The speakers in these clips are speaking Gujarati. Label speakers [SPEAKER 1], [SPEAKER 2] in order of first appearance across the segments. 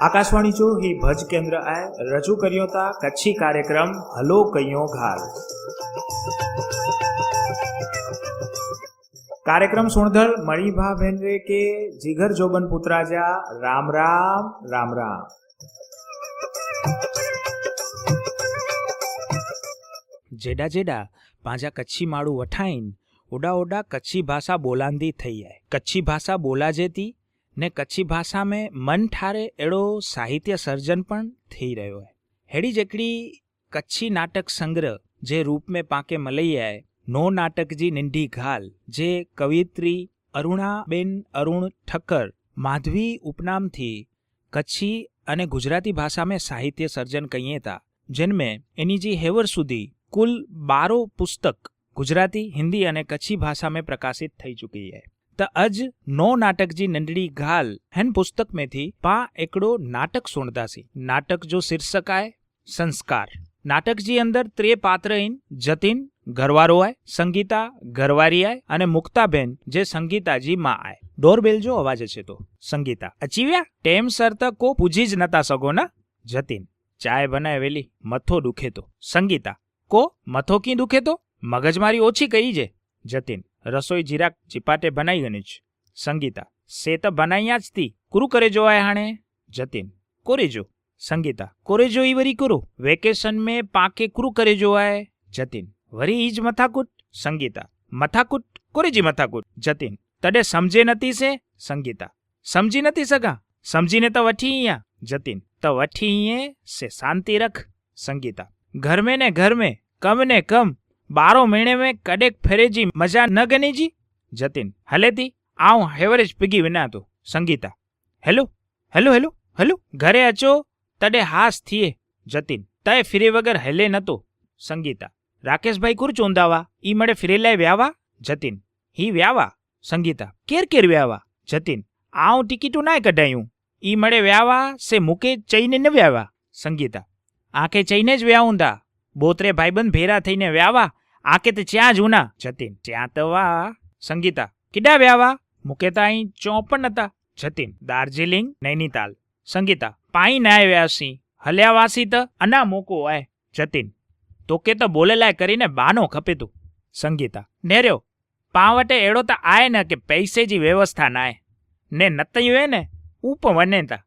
[SPEAKER 1] આકાશવાણી જો ही ભજ કેન્દ્ર આય રજૂ કર્યો તા કચ્છી કાર્યક્રમ હલો કયો ઘાલ કાર્યક્રમ સુણધર મણીભા ભેનરે કે જીગર જોબન પુત્રાજા રામ રામ રામ રામ. જેડા જેડા પાંજા કચ્છી માળું વઠાઈન ઓડા ઓડા કચ્છી ભાષા બોલાંદી થઈ જાય. કચ્છી ભાષા બોલા જતી ને કચ્છી ભાષા મેં મન ઠારે એડો સાહિત્ય સર્જન પણ થઈ રહ્યો હે. હેડી જકડી કચ્છી નાટક સંગ્રહ જે રૂપ મેં પાંકે મલૈયાએ નો નાટકજી નિંઢી ઘાલ, જે કવિત્રી અરુણાબેન અરુણ ઠક્કર માધવી ઉપનામથી કચ્છી અને ગુજરાતી ભાષામાં સાહિત્ય સર્જન કહીએ તા જેનમે એની જે હેવર સુધી કુલ બારો પુસ્તક ગુજરાતી હિન્દી અને કચ્છી ભાષામાં પ્રકાશિત થઈ ચૂકી है त अॼु नो नाटक जी नंढड़ी ॻाल्हि हिन पुस्तक में थी पा हिकिड़ो नाटक सुणंदासीं नाटक जो शीर्षक आहे संस्कार नाटक जी अंदरि टे पात्र आहिनि जतिन घरवारो आहे संगीता घरवारी आहे અને મુક્તાબેન જે સંગીતાજી માં आहे ડોરબેલ જો અવાજ અચે તો સંગીતા અચી વ્યા ટેમ સર त को પૂજી જ નતા સગો ન જતીન ચાય બનાય વેલી મથો દુખે તો સંગીતા કો મથો કી દુખે તો મગજમારી ઓછી કઈ છે? જતીન, રસોઈ જીરાક ચીપાટે બનાવી ગણી જ સંગીતા, સે તો બનાવ્યા જ તી. કુરુ કરે જો આય હાણે? જતીન, કોરે જો? સંગીતા, કોરે જો ઈ વરી કુરુ? વેકેશન મે પાકે કુરુ કરે જો આય? જતીન, વરી ઈજ મથાકૂટ? સંગીતા, મથાકૂટ? કોરેજી મથાકૂટ? જતીન, તડે સમજે નતી સે? સંગીતા, સમજી નથી સગા? સમજીને તો વઠી અહીંયા? જતીન, તો વઠી અહીંયા સે? શાંતિ રખ. સંગીતા ઘર મેં ને ઘર મેં કમ ને કમ બારો મહિને મેં કડેક ફેરેજી મજા ન ગનીજી જતીન, હલેતી, આવું હેવરેજ પીગી વિના તું Sangita. Hello hello hello hello, ઘરે અચો તડે હાસ થીએ. જતીન, તય ફિરે વગર હેલે નતો. સંગીતા, રાકેશભાઈ કુર ચોંદાવા ઈ મળે ફિરેલાય વ્યાવા? જતીન હી વ્યાવા? સંગીતા, કેર કેર વ્યાવા? જતીન, આવું ટિકિટું નાય કઢાયું. ઈ મળે વ્યાવા, સે મુકે ચઈને ન વ્યાવા? સંગીતા, આંખે ચઈને જ વ્યાઉંદા બોતરે ભાઈબંધ ભેરા થઈને વ્યાવા, આકે તે ચ્યાં જૂના જતીન ત્યાં તો વા. સંગીતા, કિડા વ્યાવા? મુકેતા અહીં ચોપન હતા. જતીન, દાર્જિલિંગ, નૈનીતાલ. સંગીતા, પાઈ નાય વ્યાસી. હલ્યા વાસી તો અના મોકો આય. જતીન તો કે તો બોલેલાય કરીને બાનો ખપે તું સંગીતા, નેર્યો, પાવટે એડો તો આય ને કે પૈસે જી વ્યવસ્થા નાય. ને નતયું એ ને ઉપ વનેતા.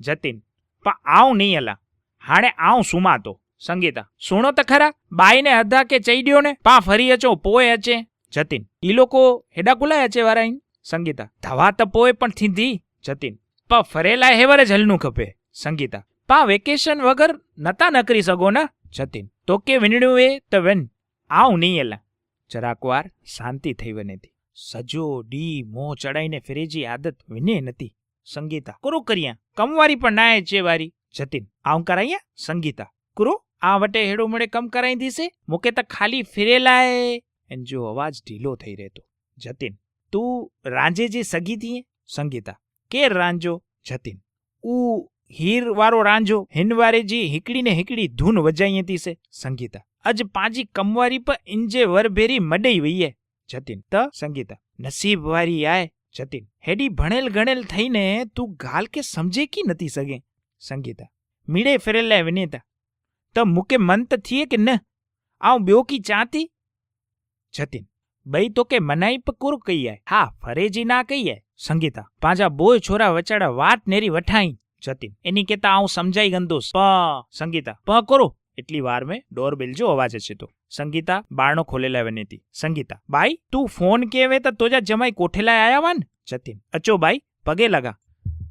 [SPEAKER 1] જતીન પણ આવું નહીં અલા. હાણે આવું સુમાતો. સંગીતા. સુણો તો ખરા, બાઈને અધા કે ચૈડ્યો ને પા ફરી અચો પોય અચે. જતીન. ઈ લોકો હેડા કુલાય અચે વારાઈ સંગીતા. ધવા તો પોય પણ થીંધી. જતીન. પા ફરેલા હેવર જ હલનું ખપે. સંગીતા. પા વેકેશન વગર નતા ન કરી શકો ના જતીન. તો કે વિનડ્યું એ તો વેન. આવું નહીં એલા. જરાક વાર શાંતિ થઈ વનેતી સજો, ડી, મોં ચડાઈને ફેરેજી આદત વિને નથી સંગીતા. કુરુ કર્યા. કમવારી પણ નાય છે વારી. જતીન. આવું કરાયા? સંગીતા. કુરો? આ વટે હેડો મળે કમ કરાઈ દીશે, મુકે તો ખાલી ફિરેલાય. એન જો અવાજ ઢીલો થઈ રહેતો. જતીન, તું રાંજેજી સગી થીએ સંગીતા, કે રાંજો? જતીન ઉ હીર વારો રાંજો હિનવારે જી હિકડી ધૂન વજાઈ તીસે સંગીતા, અજ પાજી કમવારી પર ઇંજે વરભેરી મડઈ વઈએ. જતીન, ત સંગીતા નસીબ વારી આય. જતીન, હેડી ભણેલ ગણેલ થઈને તું ગાલ કે સમજે કી નથી સગે? સંગીતા, મીડે ફેરેલા વિનેતા. તમ મુકે મન તો થીએ કે ન? આવું બ્યોકી ચાતી? જતીન, બઈ તો કે મનાઈ પકુર કહીએ હા, ફરેજી ના કહીએ સંગીતા, પાજા બોય છોરા વચાડા વાત નેરી વઠાઈ. જતીન, એની કેતા આવું સમજાઈ ગંદોસ પ, સંગીતા, પ કરો? એટલી વાર મેં ડોરબેલ જો અવાજ છે તો સંગીતા, બારણો ખોલેલા વનેતી સંગીતા, બાઈ, તું ફોન કેવે તો તોજા જમાઈ કોઠેલા આયા વાન? જતીન, અચો બાઈ, પગે લગા.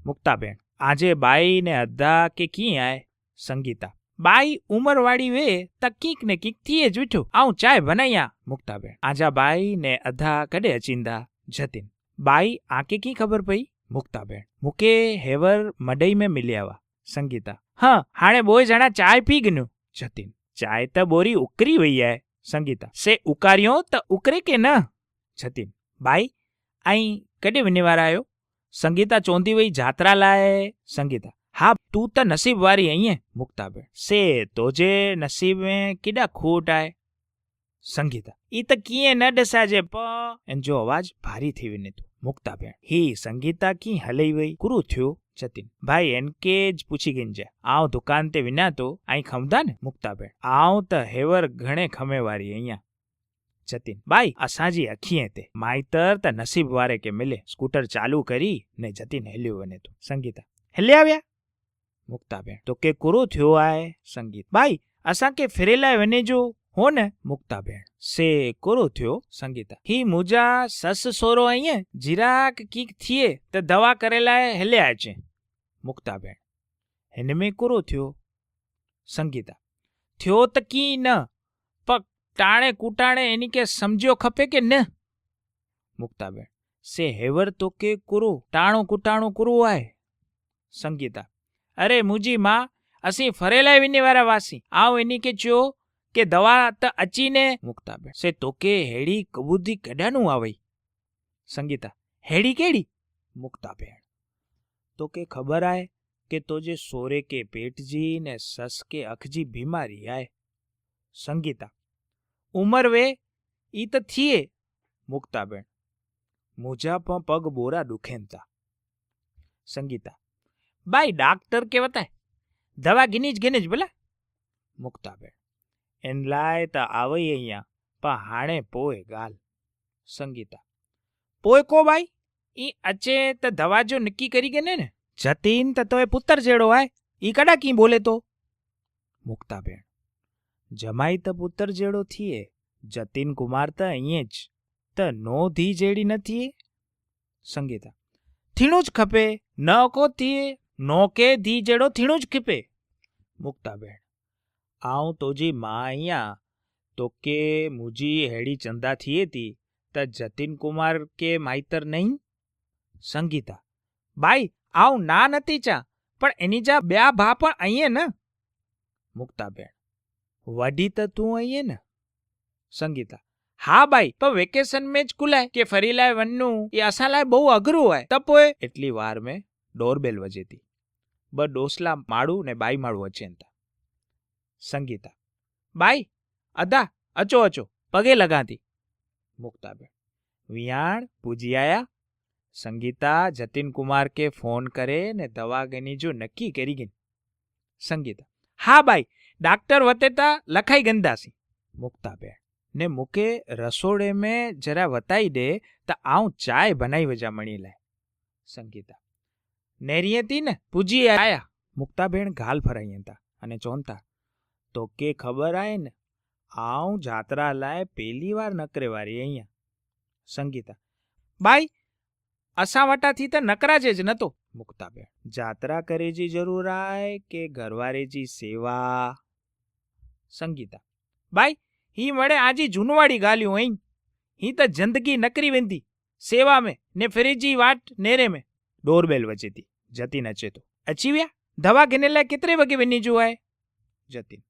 [SPEAKER 1] મુક્તાબેન, આજે બાઈ ને અધા કે કી આય? સંગીતા બાઈ ઉંમરવાળી વે ત કીક ને કીક થીએ જ ઉઠ્યું. આવું ચાય બનાયા, મુક્તાબેન. આજા બાઈ ને અધા કડે અચિંદા જતીન. બાઈ, આકે કી ખબર પઈ? મુક્તાબેન. મુકે હેવર મડઈ મેં મિલ્યાવા. સંગીતા. હા, હાણે બોય જણા ચાય પી ગયું જતીન. ચાય તો બોરી ઉકરી વઈ આય. સંગીતા. સે ઉકાર્યો તો ઉકરે કે ન? જતીન. બાઈ અહીં કડે વિનેવાર આવ્યો સંગીતા ચોંધી વઈ જાત્રા લાય. સંગીતા. હા, તું તો નસીબ વારી અહીંયા, મુક્તાબેન. સે તો જે નસીબ में કેડા ખોટ આય સંગીતા, ઈ તો કીએ ન ડસાજે, પ. એન જો અવાજ ભારી થઈ વિને તું મુક્તા બેન હી, સંગીતા કી હલઈ વઈ? કુરુ થયો? જતીન, ભાઈ એન કે જ પૂછી ગઈ જાય આવ દુકાન તે વિના તો અહીં ખમતા ને? મુક્તા બેન આવ તો હેવર ઘણે ખમેવારી અહીંયા. જતીન, બાઈ અસાજી અખીએ તે. માઈતર તો નસીબ વારે કે મિલે. સ્કૂટર ચાલુ કરી ને જતીન હેલ્યું વને તું સંગીતા હેલે આવ્યા? મુક્તા બેન તો કે કુરો થયો આય સંગીત. બાઈ અસાં કે ફિરેલા વને જો? હો ને મુક્તા બેન સે કોરો થયો સંગીતા. હી મુજા સસ સોરો અહીંયા જીરાક કીક થીએ, તો દવા કરેલા હેલ્યા છે. મુક્તા બેન હેને મેં કોરો થયો? સંગીતા. થયો તો કી ન, પગ ટાણે કૂટાણે એની કે સમજ્યો ખપે કે ન? મુક્તા બેન સે હેવર તો કે કુરુ ટાણું કૂટાણું કુરું આય. સંગીતા. અરે મુજી માં અસી ફરેલા વિની વારા વાસી. આવ એની કે ચો કે દવા ત અચીને મુક્તા બે સે તો કે હેડી કબૂદી કડાનું આવે સંગીતા હેડી કેડી? મુક્તા બેન તો કે ખબર આય કે તો જે સોરે કે પેટજી ને સસ કે અખજી બીમારી આય. સંગીતા ઉમર વે ઈ તો થીએ. મુક્તા બેન મુજા પણ પગ બોરા દુખેનતા. સંગીતા બાઈ ડાક્ટર કે વતાય દવા ગીની જ ગીને જ ભલા. મુક્તા બેન એન લાય તો આવે અહીંયા પણ હાણે પોય ગાલ. સંગીતા, પોય કો બાઈ? ઈ અચે તો દવા જો નક્કી કરી ગને ને, જતીન તો તોય પુત્તર જેડો આય, ઈ કડા કી બોલે તો? મુક્તા બેન જમાઈ તો પુત્તર જેડો થીએ, જતીન કુમાર તો અહીંયા જ, તો નો ધી જેડી નથી સંગીતા, થીણું જ ખપે, ન કો થીએ નો કે ધી જેડો થીણું જ ખીપે. મુક્તાબેન આઉં તોજી માં અહીંયા, તો કે મુજી હેડી ચંદા થઈએ તી, ત જતીન કુમાર કે માઈતર નહીં? સંગીતા, બાઈ આવ ના નથી ચા, પણ એની જા બે ભા પણ અહીંયા ને. મુક્તાબેન વડી તો તું અહીંયા ને. સંગીતા, હા બાઈ પણ વેકેશન મેં જ કુલાય, કે ફરી લાય વનનું, એ અસા લાય બહુ અઘરું હોય. તપોય, એટલી વાર મેં ડોરબેલ વજેતી. બ ડોસલા માળું ને બાઈ માળું અચેનતા સંગીતા, બાઈ અદા અચો અચો, પગે લગાતી. મુક્તાબેન, વિયાણ પૂજી આયા સંગીતા જતીન કુમાર કે ફોન કરે ને દવા ગની જો નક્કી કરી ગઈ. સંગીતા, હા, બાઈ, ડાક્ટર વતેતા લખાઈ ગંદાસી. મુક્તાબેન, ને મુકે રસોડે મેં જરા વતાઈ દે તો આવું ચાય બનાવી વજા મણી લે. સંગીતા નેરિયેતી ને પૂજી આયા મુક્તાબેન ગાલ ફરાઈ હતા અને ચોંતા તો કે ખબર આય ને, આઉં જાત્રા લાય પેલી વાર નકરે વારી અહીંયા. સંગીતા, બાઈ અસા વટાથી તો નકરાજે જ નતો. મુક્તાબેન, જાત્રા કરેજી જરૂર આય કે ઘરવારેજી સેવા? સંગીતા, બાઈ હી મળે આજી જૂનવાડી ગાલ્યું અહીં હી તો જિંદગી નકરી વેંધી. સેવા में ને ફરીજી વાટ નેરે में ડોરબેલ વચેતી તો અચીવ્યા, દવા ગેનેલા કેતરે વગે વેની જોવાય? જતીન.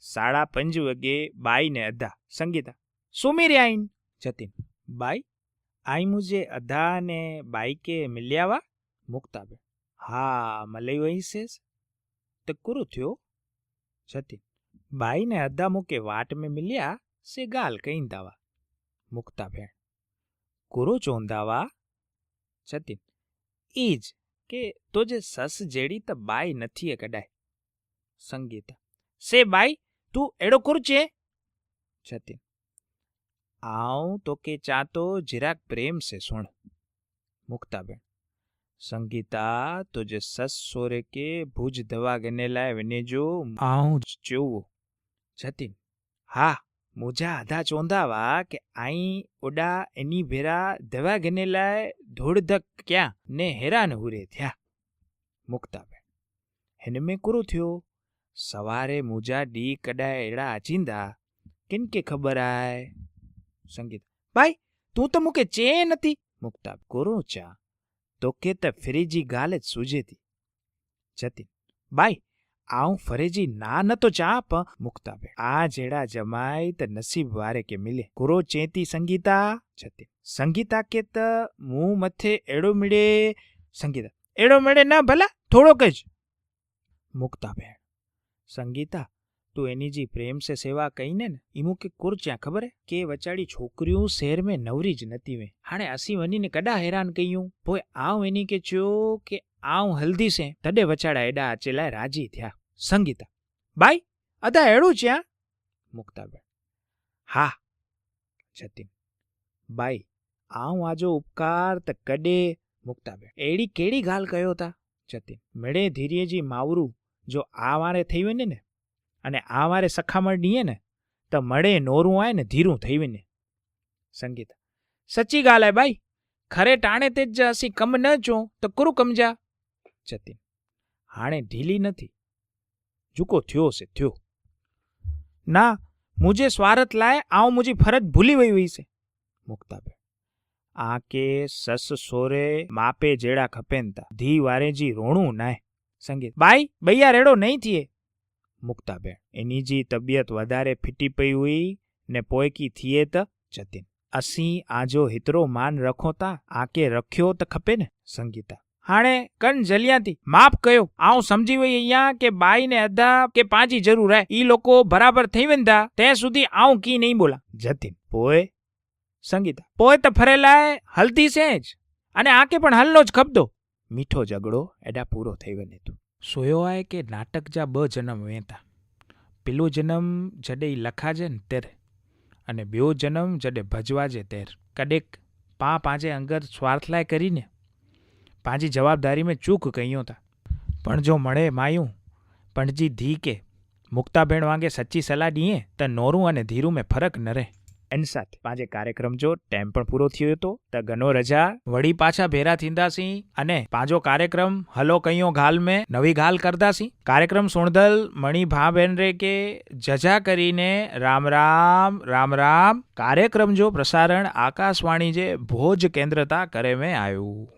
[SPEAKER 1] સાડા પંજ વગે બાઈ ને અધા. સંગીતા. સુમીર આઈન? જતીન. બાઈ, આઈ મુજે અધા ને બાઈ કે મિલ્યાવા? મુક્તાબે હા, મલઈ વહી સેસ. તો કુરુ થયો? જતીન. બાઈ ને અધા મૂકે વાટ में મિલ્યા, સે ગાલ કઈ દાવા. મુક્તા ભેણ કુરુ ચોંદાવા જતીન. ઈજ કે તો જે સસ જેડી ત બાઈ નથી કડાય સંગીતા સે બાઈ તું એડો કુરચે? જતીન આઉં તો કે ચાતો જરાક પ્રેમ સે સુણ. મુક્તાબેન સંગીતા તો જે સસ સોરે કે ભુજ દવા ગને લાય વને જો આઉં જોવો જતીન હા મુજા આધા ચોંધાવા કે આઈ ઓડા એની ભેરા દવા ગને લાય ધોડધક ક્યાં ને હેરાન હુરે થયા. મુક્તાબેન, હેને મેં કુરો થયો? સવારે મોજા ડી કડાય એડા આચિંદા કિન કે ખબર આય? સંગીત, ભાઈ, તું તો મુકે ચે નથી મુક્તા કોરો ચા? તો કે તે ફ્રીજી ગાલે જ સૂજેતી જતીન બાઈ આઉં ફરેજી ના ન તો ચાપ મુક્તા બે આ જેડા જમાય તે નસીબ વારે કે મિલે. કોરો ચેતી સંગીતા છતે સંગીતા કે ત મું મથે એડો મિડે સંગીતા. એડો મળે ના ભલા, થોડોક જ. મુક્તા બેન સંગીતા, તું એની જી પ્રેમ સે સેવા કહીને ને, ઈમુ કે કુરચ્યા ખબર હે? કે વચાડી છોકરીઓ શહેર में નવરી જ નતી વે. હાણે આસી વનીને કડા હેરાન કયું ભોય આવ એની કે ચો કે આવ હલ્દી સે. તડે વચાડા એડા અચેલા રાજી થયા. સંગીતા. બાઈ અદા એડું જ્યાં મુક્તાબેન. હા, જતીન. બાઈ આવ આજો ઉપકાર त કડે મુક્તાબેન. એડી કેડી ગાલ કયો તા? જતીન. મેળે ધીરેજી માવરું, જો આ વારે થઈ વને ને, અને આ વારે સખામણ નીએ ને, તો મળે નોરું આય ને ધીરું થઈ વને. સંગીત. સચ્ચી ગાલ હે બાઈ. ખરે ટાણે તે જ અસી કમ ન જો, તો કરું કમજા જતીન. હાણે ઢીલી નથી. ઝુકો થયો છે થયો. ના, મુજે સ્વારથ લાય, આવ મુજી ફરજ ભૂલી વઈ વઈ છે. મુક્તાબેન આ કે સસ સોરે માપે જેડા ખપેનતા, ધી વારે જી રોણું નાય. સંગીત, બાઈ, બૈયા રેડો નહીં થઈએ મુક્તાબેન, એની જી તબિયત વધારે ફીટી પઈ હુઈ ને પોયકી થઈએ त જતીન. અસી આજો હિતરો માન રખો તા આકે રખ્યો त ખપે ને સંગીતા હાણે કન જલિયાતી માફ કયો. આઉં સમજી વઈ અહીંયા કે બાઈ ને અધા કે પાંચી જરૂર હે. ઈ લોકો બરાબર થઈ વેંદા તે સુધી આઉં કી નહીં બોલા. જતીન પોય સંગીતા પોય તો ફરેલાય હલતી છે જ અને આકે પણ હલનો જ ખબદો. મીઠો ઝઘડો એડા પૂરો થઈ વને તું. સોયો આય કે નાટક જા બ જન્મ વેતા. પેલો જન્મ જડે લખાજે ને તેરે. અને બ્યો જન્મ જડે ભજવાજે તેર. કડેક, પા પાંચે અંગર સ્વાર્થલાય કરીને પાંજી જવાબદારી મેં ચૂક કહીયો તા પણ જો મળે માયું પણજી ધી કે મુક્તાબેન વાંગે સચ્ચી સલાહ ॾिए તો નોરું અને ધીરું મેં ફરક ન રહે એની साथ પાંજે કાર્યક્રમ જો ટાઈમ પણ પૂરો થયો હતો તો ગનો રજા વળી પાછા ભેરા થીંદાસી અને પાંજો કાર્યક્રમ હલો કયો ઘાલ મેં નવી ઘાલ કરદાસી કાર્યક્રમ સુણધલ મણી ભા બેન રે કે જજા કરીને રામ રામ રામ રામ કાર્યક્રમ જો પ્રસારણ આકાશવાણી જે ભોજ કેન્દ્રતા કરે મેં આવ્યું